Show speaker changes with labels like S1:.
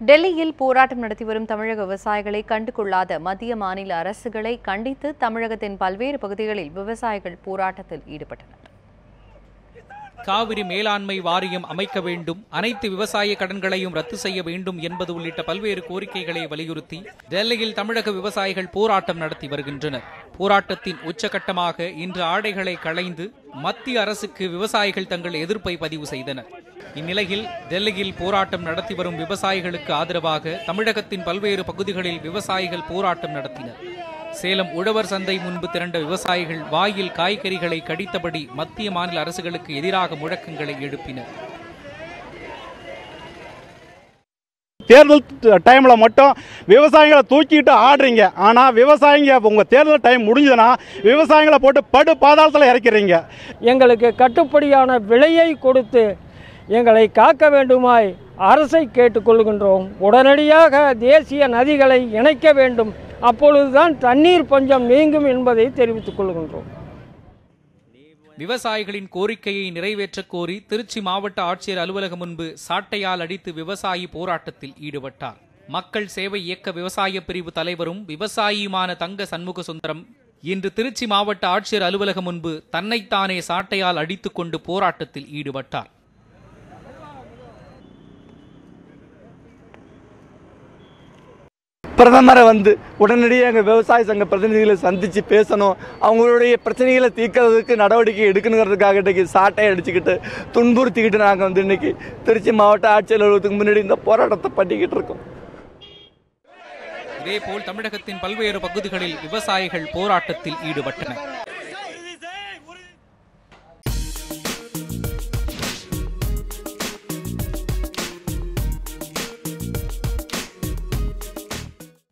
S1: டெல்லியில் போராட்டம் நடத்தி வரும் தமிழக விவசாயிகளை கண்டுகொள்ளாத மத்திய மாநில அரசுகளை கண்டித்து தமிழகத்தின் பல்வேறு பகுதிகளில் விவசாயிகள் போராட்டத்தில் ஈடுபட்டனர்.
S2: காவிரி மேலாண்மை வாரியம் அமைக்க வேண்டும் அனைத்து விவசாய கடன்களையும் ரத்து செய்ய வேண்டும் என்பது உள்ளிட்ட பல்வேறு கோரிக்கைகளை வலியுறுத்தி டெல்லியில் தமிழக விவசாயிகள் போராட்டம் நடத்தி வருகின்றனர். போராட்டத்தின் உச்சகட்டமாக இன்று ஆடைகளை களைந்து மத்திய அரசுக்கு விவசாயிகள் தங்கள் எதிர்ப்பை பதிவு செய்தனர். இந்நிலையில் டெல்லியில் போராட்டம் நடத்தி வரும் விவசாயிகளுக்கு ஆதரவாக தமிழகத்தின் பல்வேறு பகுதிகளில் விவசாயிகள் போராட்டம் நடத்தினர். சேலம் உழவர் சந்தை முன்பு திரண்ட விவசாயிகள் வாயில் காய்கறிகளை கடித்தபடி மத்திய மாநில அரசுகளுக்கு எதிராக முழக்கங்களை எழுப்பினர்.
S3: தேர்தல் டைம்ல மட்டும் விவசாயிகளை தூக்கிட்டு ஆடுறீங்க. ஆனா விவசாயிங்க உங்க தேர்தல் டைம் முடிஞ்சதுன்னா விவசாயிகளை போட்டு படு பாதாளத்தில் இறக்கிறீங்க.
S4: எங்களுக்கு கட்டுப்படியான விலையை கொடுத்து எங்களை காக்க வேண்டுமாய் அரசை கேட்டுக்கொள்கின்றோம். உடனடியாக தேசிய நதிகளை இணைக்க வேண்டும். அப்பொழுதுதான் தண்ணீர் பஞ்சம் நீங்கும் என்பதை தெரிவித்துக் கொள்கின்றோம்.
S2: விவசாயிகளின் கோரிக்கையை நிறைவேற்றக் கோரி திருச்சி மாவட்ட ஆட்சியர் அலுவலகம் முன்பு சாட்டையால் அடித்து விவசாயி போராட்டத்தில் ஈடுபட்டார். மக்கள் சேவை இயக்க விவசாய பிரிவு தலைவரும் விவசாயியுமான தங்க சண்முக சுந்தரம் இன்று திருச்சி மாவட்ட ஆட்சியர் அலுவலகம் முன்பு தன்னைத்தானே சாட்டையால் அடித்துக்கொண்டு போராட்டத்தில் ஈடுபட்டார்.
S5: பிரதமரை வந்து உடனடியாக எங்கள் விவசாய சங்க பிரதிநிதிகளை சந்தித்து பேசணும். அவங்களுடைய பிரச்சனைகளை தீர்க்கறதுக்கு நடவடிக்கை எடுக்கணுங்கிறதுக்காக இன்றைக்கி சாட்டை அடிச்சுக்கிட்டு துன்புறுத்திக்கிட்டு நாங்கள் வந்து இன்னைக்கு திருச்சி மாவட்ட ஆட்சியர் அலுவலகத்துக்கு முன்னாடி இந்த போராட்டத்தை பண்ணிக்கிட்டு இருக்கோம்.
S2: இதேபோல் தமிழகத்தின் பல்வேறு பகுதிகளில் விவசாயிகள் போராட்டத்தில் ஈடுபட்டனர்.